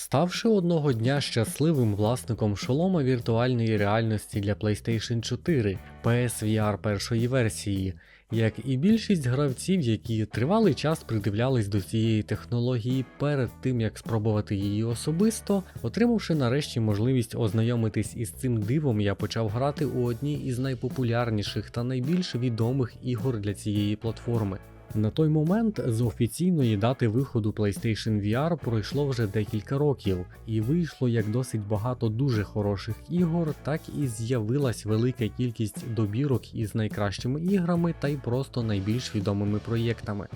Ставши одного дня щасливим власником шолома віртуальної реальності для PlayStation 4 PSVR першої версії, як і більшість гравців, які тривалий час придивлялись до цієї технології перед тим як спробувати її особисто, отримавши нарешті можливість ознайомитись із цим дивом, я почав грати у одній із найпопулярніших та найбільш відомих ігор для цієї платформи. На той момент з офіційної дати виходу PlayStation VR пройшло вже декілька років, і вийшло як досить багато дуже хороших ігор, так і з'явилась велика кількість добірок із найкращими іграми та й просто найбільш відомими проєктами.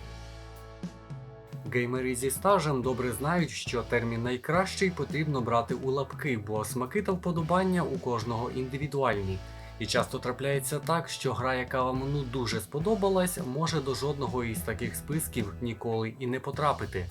Геймери зі стажем добре знають, що термін найкращий потрібно брати у лапки, бо смаки та вподобання у кожного індивідуальні. І часто трапляється так, що гра, яка вам ну дуже сподобалась, може до жодного із таких списків ніколи і не потрапити.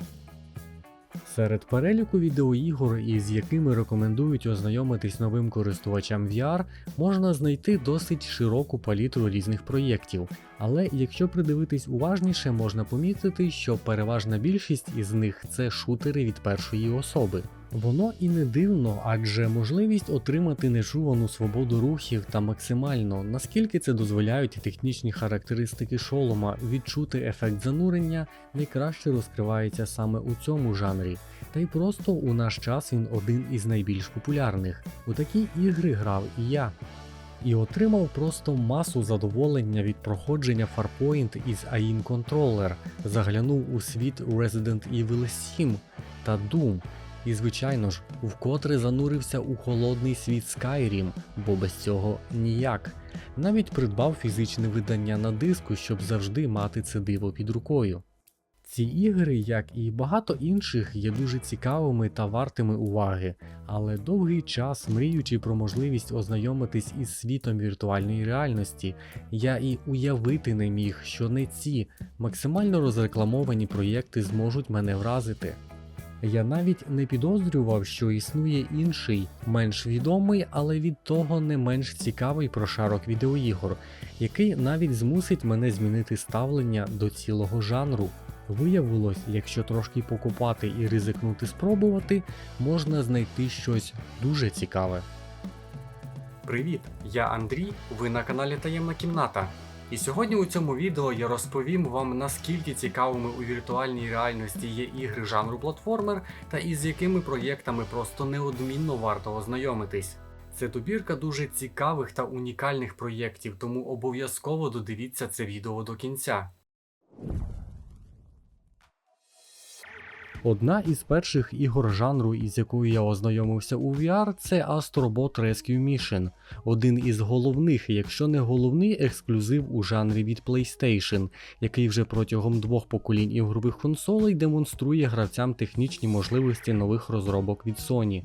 Серед переліку відеоігор, із якими рекомендують ознайомитись новим користувачам VR, можна знайти досить широку палітру різних проєктів. Але якщо придивитись уважніше, можна помітити, що переважна більшість із них це шутери від першої особи. Воно і не дивно, адже можливість отримати нечувану свободу рухів та максимально, наскільки це дозволяють технічні характеристики шолома, відчути ефект занурення, найкраще розкривається саме у цьому жанрі. Та й просто у наш час він один із найбільш популярних. У такі ігри грав і я. І отримав просто масу задоволення від проходження Farpoint із AIM Controller, заглянув у світ Resident Evil 7 та Doom. І, звичайно ж, вкотре занурився у холодний світ Skyrim, бо без цього ніяк. Навіть придбав фізичне видання на диску, щоб завжди мати це диво під рукою. Ці ігри, як і багато інших, є дуже цікавими та вартими уваги, але довгий час, мріючи про можливість ознайомитись із світом віртуальної реальності, я і уявити не міг, що не ці максимально розрекламовані проєкти зможуть мене вразити. Я навіть не підозрював, що існує інший, менш відомий, але від того не менш цікавий прошарок відеоігор, який навіть змусить мене змінити ставлення до цілого жанру. Виявилось, якщо трошки покопати і ризикнути спробувати, можна знайти щось дуже цікаве. Привіт, я Андрій, ви на каналі Таємна Кімната. І сьогодні у цьому відео я розповім вам наскільки цікавими у віртуальній реальності є ігри жанру платформер та із якими проєктами просто неодмінно варто ознайомитись. Це добірка дуже цікавих та унікальних проєктів, тому обов'язково додивіться це відео до кінця. Одна із перших ігор жанру, із якою я ознайомився у VR, це Astrobot Rescue Mission, один із головних, якщо не головний ексклюзив у жанрі від PlayStation, який вже протягом двох поколінь ігрових консолей демонструє гравцям технічні можливості нових розробок від Sony.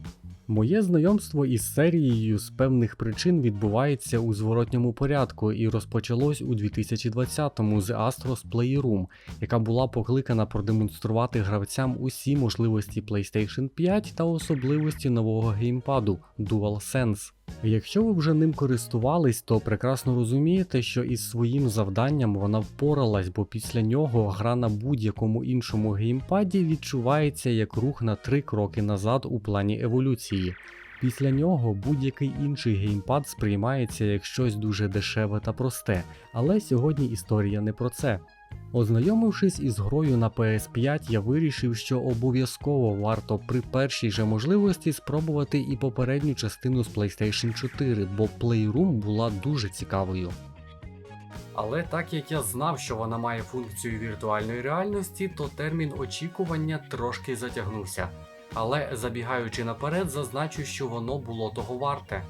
Моє знайомство із серією з певних причин відбувається у зворотньому порядку і розпочалось у 2020-му з Astros Playroom, яка була покликана продемонструвати гравцям усі можливості PlayStation 5 та особливості нового геймпаду DualSense. Якщо ви вже ним користувались, то прекрасно розумієте, що із своїм завданням вона впоралась, бо після нього гра на будь-якому іншому геймпаді відчувається як рух на три кроки назад у плані еволюції. Після нього будь-який інший геймпад сприймається як щось дуже дешеве та просте, але сьогодні історія не про це. Ознайомившись із грою на PS5, я вирішив, що обов'язково варто при першій же можливості спробувати і попередню частину з PlayStation 4, бо Playroom була дуже цікавою. Але так як я знав, що вона має функцію віртуальної реальності, то термін очікування трошки затягнувся. Але забігаючи наперед, зазначу, що воно було того варте.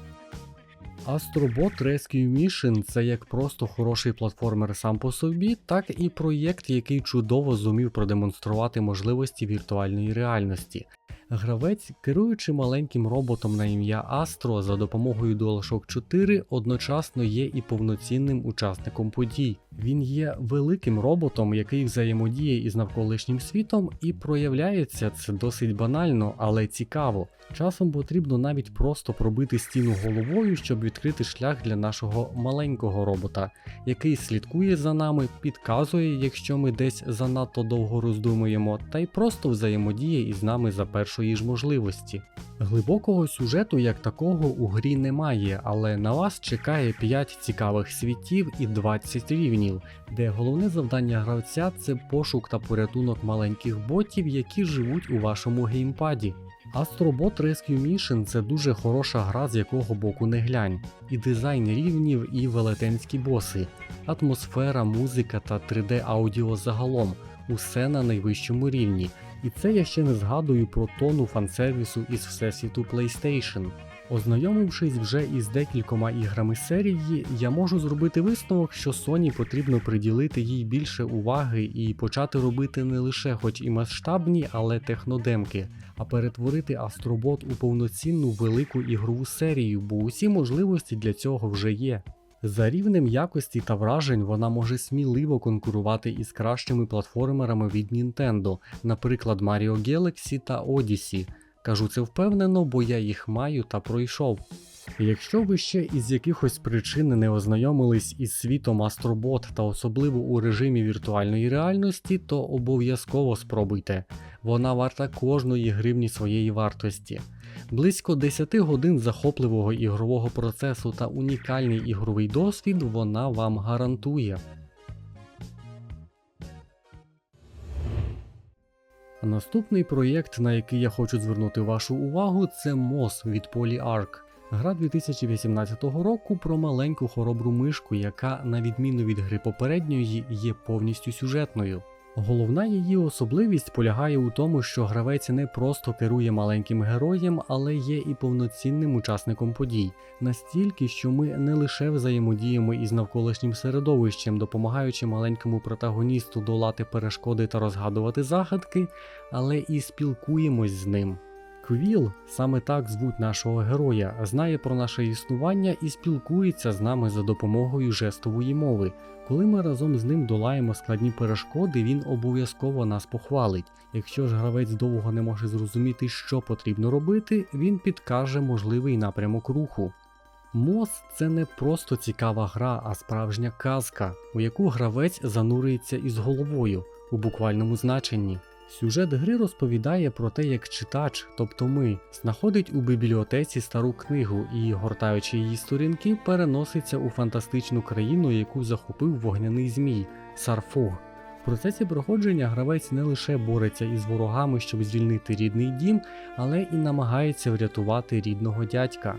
Astrobot Rescue Mission це як просто хороший платформер сам по собі, так і проєкт, який чудово зумів продемонструвати можливості віртуальної реальності. Гравець, керуючи маленьким роботом на ім'я Astro за допомогою DualShock 4, одночасно є і повноцінним учасником подій. Він є великим роботом, який взаємодіє із навколишнім світом, і проявляється це досить банально, але цікаво. Часом потрібно навіть просто пробити стіну головою, щоб відкрити шлях для нашого маленького робота, який слідкує за нами, підказує, якщо ми десь занадто довго роздумуємо, та й просто взаємодіє із нами за першої ж можливості. Глибокого сюжету як такого у грі немає, але на вас чекає 5 цікавих світів і 20 рівнів, де головне завдання гравця це пошук та порятунок маленьких ботів, які живуть у вашому геймпаді. Astrobot Rescue Mission це дуже хороша гра, з якого боку не глянь. І дизайн рівнів, і велетенські боси, атмосфера, музика та 3D аудіо загалом усе на найвищому рівні. І це я ще не згадую про тону фансервісу із всесвіту PlayStation. Ознайомившись вже із декількома іграми серії, я можу зробити висновок, що Sony потрібно приділити їй більше уваги і почати робити не лише хоч і масштабні, але технодемки, а перетворити Астробот у повноцінну велику ігрову серію, бо усі можливості для цього вже є. За рівнем якості та вражень вона може сміливо конкурувати із кращими платформерами від Nintendo, наприклад Mario Galaxy та Odyssey. Кажу це впевнено, бо я їх маю та пройшов. Якщо ви ще із якихось причин не ознайомились із світом Астробот та особливо у режимі віртуальної реальності, то обов'язково спробуйте. Вона варта кожної гривні своєї вартості. Близько 10 годин захопливого ігрового процесу та унікальний ігровий досвід вона вам гарантує. Наступний проєкт, на який я хочу звернути вашу увагу, це МОС від PolyArc. Гра 2018 року про маленьку хоробру мишку, яка, на відміну від гри попередньої, є повністю сюжетною. Головна її особливість полягає у тому, що гравець не просто керує маленьким героєм, але є і повноцінним учасником подій, настільки, що ми не лише взаємодіємо із навколишнім середовищем, допомагаючи маленькому протагоністу долати перешкоди та розгадувати загадки, але і спілкуємось з ним. Квіл, саме так звуть нашого героя, знає про наше існування і спілкується з нами за допомогою жестової мови. Коли ми разом з ним долаємо складні перешкоди, він обов'язково нас похвалить. Якщо ж гравець довго не може зрозуміти, що потрібно робити, він підкаже можливий напрямок руху. Мос це не просто цікава гра, а справжня казка, у яку гравець занурюється із головою у буквальному значенні. Сюжет гри розповідає про те, як читач, тобто ми, знаходить у бібліотеці стару книгу і, гортаючи її сторінки, переноситься у фантастичну країну, яку захопив вогняний змій Сарфуг. В процесі проходження гравець не лише бореться із ворогами, щоб звільнити рідний дім, але і намагається врятувати рідного дядька.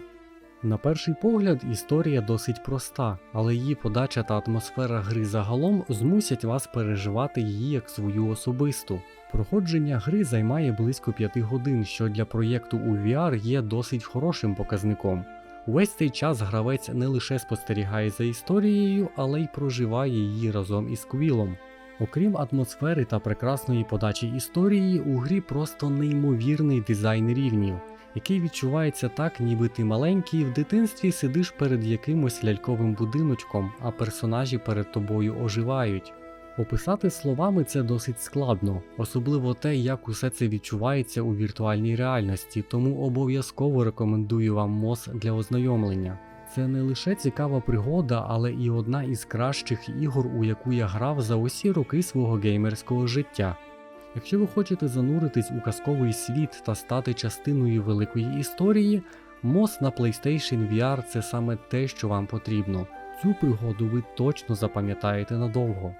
На перший погляд, історія досить проста, але її подача та атмосфера гри загалом змусять вас переживати її як свою особисту. Проходження гри займає близько 5 годин, що для проєкту у VR є досить хорошим показником. Увесь цей час гравець не лише спостерігає за історією, але й проживає її разом із Квілом. Окрім атмосфери та прекрасної подачі історії, у грі просто неймовірний дизайн рівнів, який відчувається так, ніби ти маленький в дитинстві сидиш перед якимось ляльковим будиночком, а персонажі перед тобою оживають. Описати словами це досить складно, особливо те, як усе це відчувається у віртуальній реальності, тому обов'язково рекомендую вам МОС для ознайомлення. Це не лише цікава пригода, але і одна із кращих ігор, у яку я грав за усі роки свого геймерського життя. Якщо ви хочете зануритись у казковий світ та стати частиною великої історії, МОС на PlayStation VR це саме те, що вам потрібно. Цю пригоду ви точно запам'ятаєте надовго.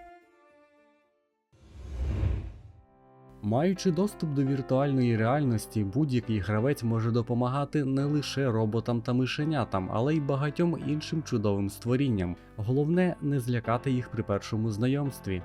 Маючи доступ до віртуальної реальності, будь-який гравець може допомагати не лише роботам та мишенятам, але й багатьом іншим чудовим створінням. Головне не злякати їх при першому знайомстві.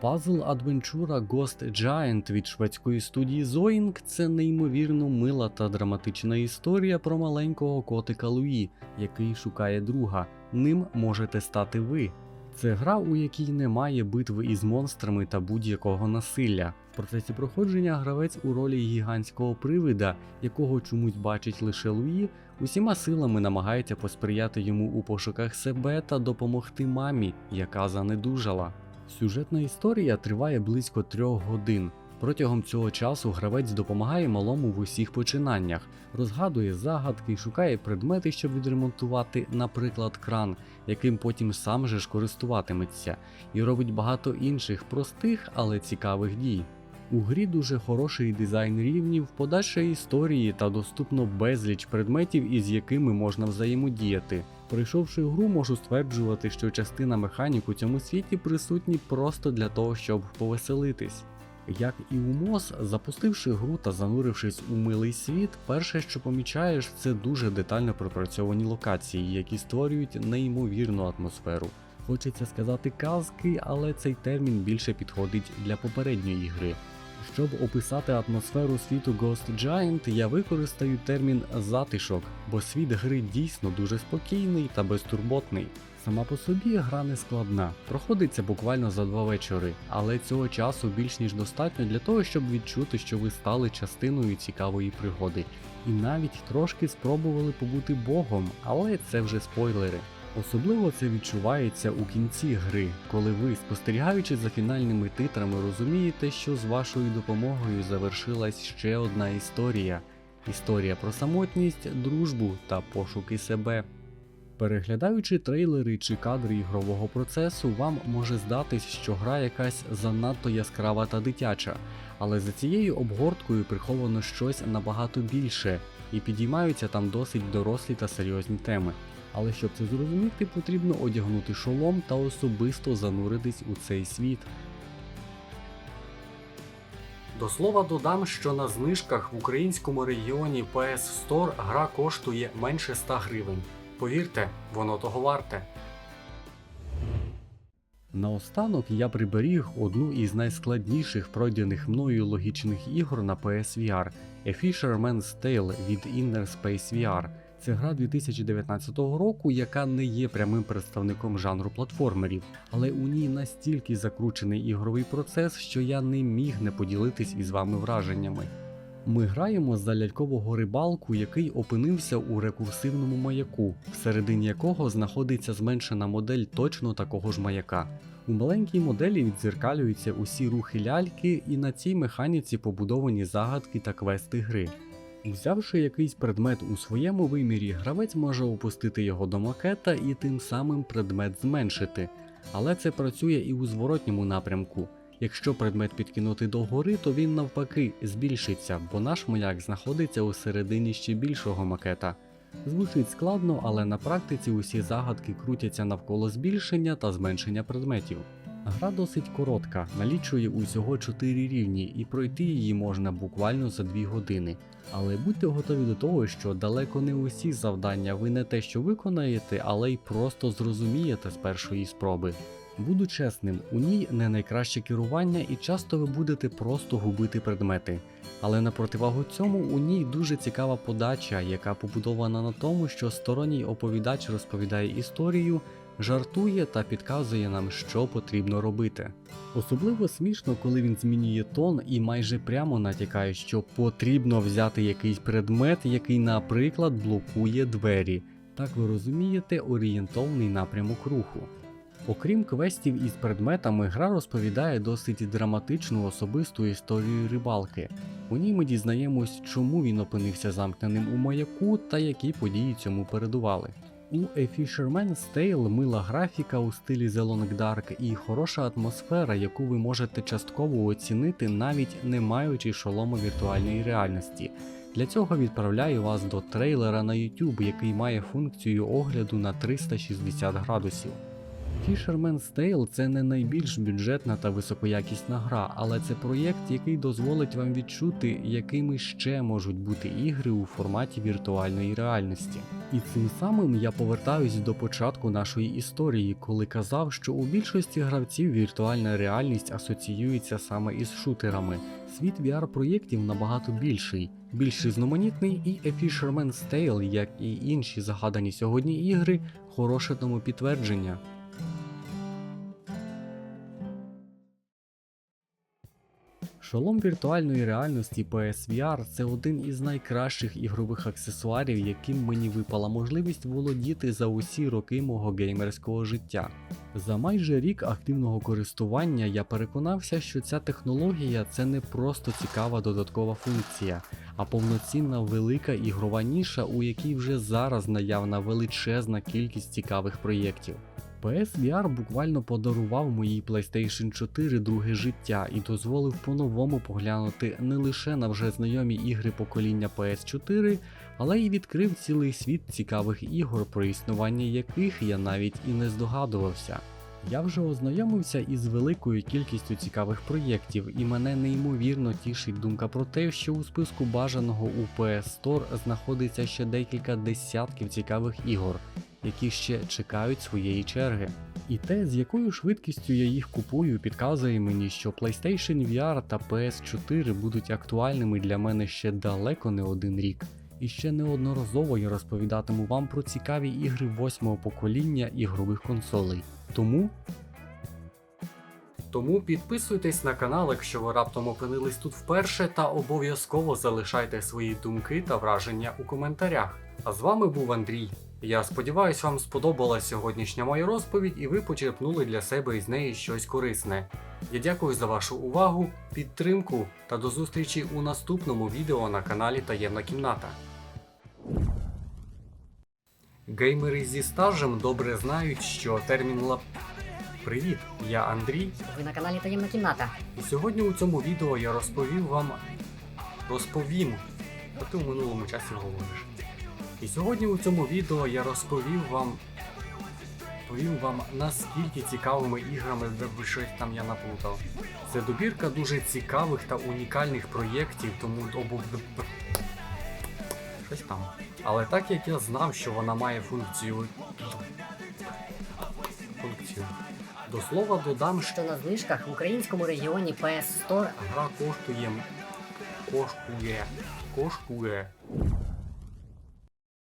Пазл Адвенчура Ghost Giant від шведської студії Zoink – це неймовірно мила та драматична історія про маленького котика Луї, який шукає друга. Ним можете стати ви. Це гра, у якій немає битви із монстрами та будь-якого насилля. В процесі проходження гравець у ролі гігантського привида, якого чомусь бачить лише Луї, усіма силами намагається посприяти йому у пошуках себе та допомогти мамі, яка занедужала. Сюжетна історія триває близько трьох годин. Протягом цього часу гравець допомагає малому в усіх починаннях, розгадує загадки, шукає предмети, щоб відремонтувати, наприклад, кран, яким потім сам же ж користуватиметься, і робить багато інших простих, але цікавих дій. У грі дуже хороший дизайн рівнів, подальша історії та доступно безліч предметів, із якими можна взаємодіяти. Пройшовши гру, можу стверджувати, що частина механік у цьому світі присутні просто для того, щоб повеселитись. Як і у МОЗ, запустивши гру та занурившись у милий світ, перше, що помічаєш, це дуже детально пропрацьовані локації, які створюють неймовірну атмосферу. Хочеться сказати казки, але цей термін більше підходить для попередньої гри. Щоб описати атмосферу світу Ghost Giant, я використаю термін затишок, бо світ гри дійсно дуже спокійний та безтурботний. Сама по собі гра не складна, проходиться буквально за два вечори, але цього часу більш ніж достатньо для того, щоб відчути, що ви стали частиною цікавої пригоди, і навіть трошки спробували побути богом, але це вже спойлери. Особливо це відчувається у кінці гри, коли ви, спостерігаючи за фінальними титрами, розумієте, що з вашою допомогою завершилась ще одна історія історія про самотність, дружбу та пошуки себе. Переглядаючи трейлери чи кадри ігрового процесу, вам може здатись, що гра якась занадто яскрава та дитяча, але за цією обгорткою приховано щось набагато більше, і підіймаються там досить дорослі та серйозні теми. Але щоб це зрозуміти, потрібно одягнути шолом та особисто зануритись у цей світ. До слова додам, що на знижках в українському регіоні PS Store гра коштує менше 100 гривень. Повірте, воно того варте. Наостанок я приберіг одну із найскладніших пройдених мною логічних ігор на PSVR A Fisherman's Tale від Inner Space VR. Це гра 2019 року, яка не є прямим представником жанру платформерів, але у ній настільки закручений ігровий процес, що я не міг не поділитись із вами враженнями. Ми граємо за лялькового рибалку, який опинився у рекурсивному маяку, всередині якого знаходиться зменшена модель точно такого ж маяка. У маленькій моделі відзеркалюються усі рухи ляльки, і на цій механіці побудовані загадки та квести гри. Взявши якийсь предмет у своєму вимірі, гравець може опустити його до макета і тим самим предмет зменшити. Але це працює і у зворотньому напрямку. Якщо предмет підкинути до гори, то він навпаки збільшиться, бо наш маяк знаходиться у середині ще більшого макета. Звучить складно, але на практиці усі загадки крутяться навколо збільшення та зменшення предметів. Гра досить коротка, налічує усього 4 рівні, і пройти її можна буквально за 2 години. Але будьте готові до того, що далеко не усі завдання ви не те, що виконаєте, але й просто зрозумієте з першої спроби. Буду чесним, у ній не найкраще керування і часто ви будете просто губити предмети. Але на противагу цьому у ній дуже цікава подача, яка побудована на тому, що сторонній оповідач розповідає історію, жартує та підказує нам, що потрібно робити. Особливо смішно, коли він змінює тон і майже прямо натякає, що потрібно взяти якийсь предмет, який, наприклад, блокує двері. Так ви розумієте орієнтовний напрямок руху. Окрім квестів із предметами, гра розповідає досить драматичну особисту історію рибалки. У ній ми дізнаємось, чому він опинився замкненим у маяку та які події цьому передували. У A Fisherman's Tale мила графіка у стилі The Long Dark і хороша атмосфера, яку ви можете частково оцінити, навіть не маючи шолома віртуальної реальності. Для цього відправляю вас до трейлера на YouTube, який має функцію огляду на 360 градусів. Fisherman's Tale це не найбільш бюджетна та високоякісна гра, але це проєкт, який дозволить вам відчути, якими ще можуть бути ігри у форматі віртуальної реальності. І цим самим я повертаюсь до початку нашої історії, коли казав, що у більшості гравців віртуальна реальність асоціюється саме із шутерами. Світ VR-проєктів набагато більший, більш різноманітний, і A Fisherman's Tale, як і інші загадані сьогодні ігри, хороше тому підтвердження. Шолом віртуальної реальності PSVR це один із найкращих ігрових аксесуарів, яким мені випала можливість володіти за усі роки мого геймерського життя. За майже рік активного користування я переконався, що ця технологія це не просто цікава додаткова функція, а повноцінна велика ігрова ніша, у якій вже зараз наявна величезна кількість цікавих проєктів. PSVR буквально подарував моїй PlayStation 4 друге життя і дозволив по-новому поглянути не лише на вже знайомі ігри покоління PS4, але й відкрив цілий світ цікавих ігор, про існування яких я навіть і не здогадувався. Я вже ознайомився із великою кількістю цікавих проєктів, і мене неймовірно тішить думка про те, що у списку бажаного у PS Store знаходиться ще декілька десятків цікавих ігор, які ще чекають своєї черги. І те, з якою швидкістю я їх купую, підказує мені, що PlayStation VR та PS4 будуть актуальними для мене ще далеко не один рік. І ще неодноразово я розповідатиму вам про цікаві ігри восьмого покоління ігрових консолей. Тому. Тому підписуйтесь на канал, якщо ви раптом опинились тут вперше, та обов'язково залишайте свої думки та враження у коментарях. А з вами був Андрій. Я сподіваюся, вам сподобалась сьогоднішня моя розповідь і ви почерпнули для себе із неї щось корисне. Я дякую за вашу увагу, підтримку та до зустрічі у наступному відео на каналі Таємна кімната. Геймери зі стажем добре знають, що термін лап. Привіт, я Андрій, Ви на каналі Таємна кімната. і сьогодні у цьому відео я розповів вам. Розповім. А ти в минулому часі говориш. І сьогодні у цьому відео я розповів вам. Повім вам, наскільки цікавими іграми де ви щось там я наплутав. Це добірка дуже цікавих та унікальних проєктів, тому обу... Щось там. Але так як я знав, що вона має функцію. Функцію. До слова додам, що Що на знижках в українському регіоні PS Store гра коштує. Коштує. Коштує